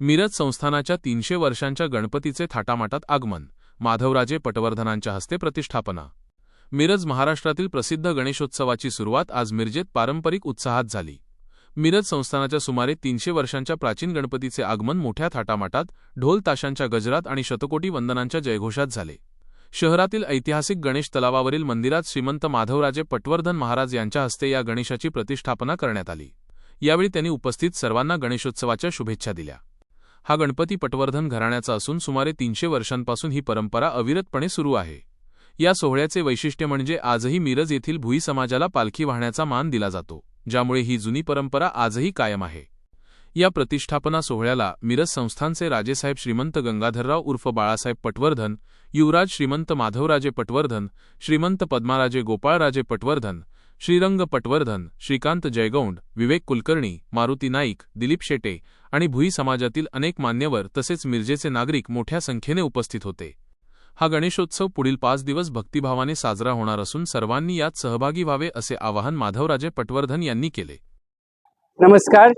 मिरज संस्थानाच्या तीनशे वर्षांच्या गणपतीचे थाटामाटात आगमन माधवराजे पटवर्धनांच्या हस्ते प्रतिष्ठापना. मिरज महाराष्ट्रातील प्रसिद्ध गणेशोत्सवाची सुरुवात आज मिरजेत पारंपरिक उत्साहात झाली. मिरज संस्थानाच्या सुमारे तीनशे वर्षांच्या प्राचीन गणपतीचे आगमन मोठ्या थाटामाटात ढोल ताशांच्या गजरात आणि शतकोटी वंदनांच्या जयघोषात झाले. शहरातील ऐतिहासिक गणेश तलावावरील मंदिरात श्रीमंत माधवराजे पटवर्धन महाराज यांच्या हस्ते या गणेशाची प्रतिष्ठापना करण्यात आली. यावेळी त्यांनी उपस्थित सर्वांना गणेशोत्सवाच्या शुभेच्छा दिल्या. हा गणपती पटवर्धन घराण्याचा असून सुमारे तीनशे वर्षांपासून ही परंपरा अविरतपणे सुरू आहे. या सोहळ्याचे वैशिष्ट्य म्हणजे आजही मिरज येथील भुई समाजाला पालखी वाहण्याचा मान दिला जातो ज्यामुळे ही जुनी परंपरा आजही कायम आहे. या प्रतिष्ठापना सोहळ्याला मिरज संस्थानचे राजेसाहेब श्रीमंत गंगाधरराव उर्फ बाळासाहेब पटवर्धन युवराज श्रीमंत माधवराजे पटवर्धन श्रीमंत पद्माराजे गोपाळराजे पटवर्धन श्रीरंग पटवर्धन श्रीकांत जयगौंड विवेक कुलकर्णी मारुती नाईक दिलीप शेटे आणि भुई समाजातील अनेक मान्यवर तसेच मिरजेचे नागरिक मोठ्या संख्येने उपस्थित होते. हा गणेशोत्सव पुढील पाच दिवस भक्तिभावाने साजरा होणार असून सर्वांनी यात सहभागी व्हावे असे आवाहन माधवराजे पटवर्धन यांनी केले. नमस्कार.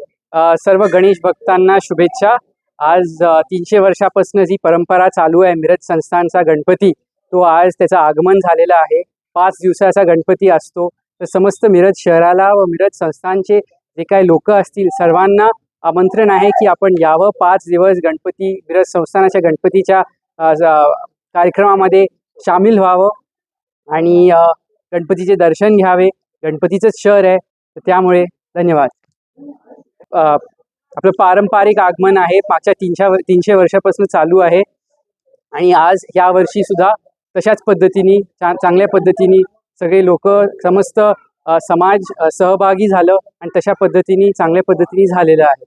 सर्व गणेश भक्तांना शुभेच्छा. आज तीनशे वर्षापासून जी परंपरा चालू आहे मिरज संस्थानचा गणपती तो आज त्याचं आगमन झालेलं आहे. पाच दिवसाचा गणपती असतो. तर समस्त मिरज शहराला व मिरज संस्थानचे जे काही लोक असतील सर्वांना आमंत्रण आहे की आपण यावं. पाच दिवस गणपती मिरज संस्थानाच्या गणपतीच्या कार्यक्रमामध्ये सामील व्हावं आणि गणपतीचे दर्शन घ्यावे. गणपतीचंच शहर आहे. तर त्यामुळे धन्यवाद. आपलं पारंपरिक आगमन आहे. मागच्या तीनशे तीनशे वर्षापासून चालू आहे. आणि आज या वर्षी सुद्धा तशाच पद्धतीने चांगल्या पद्धतीने सगळे लोक समस्त समाज सहभागी झालं आणि तशा पद्धतीने चांगल्या पद्धतीने झालेलं आहे.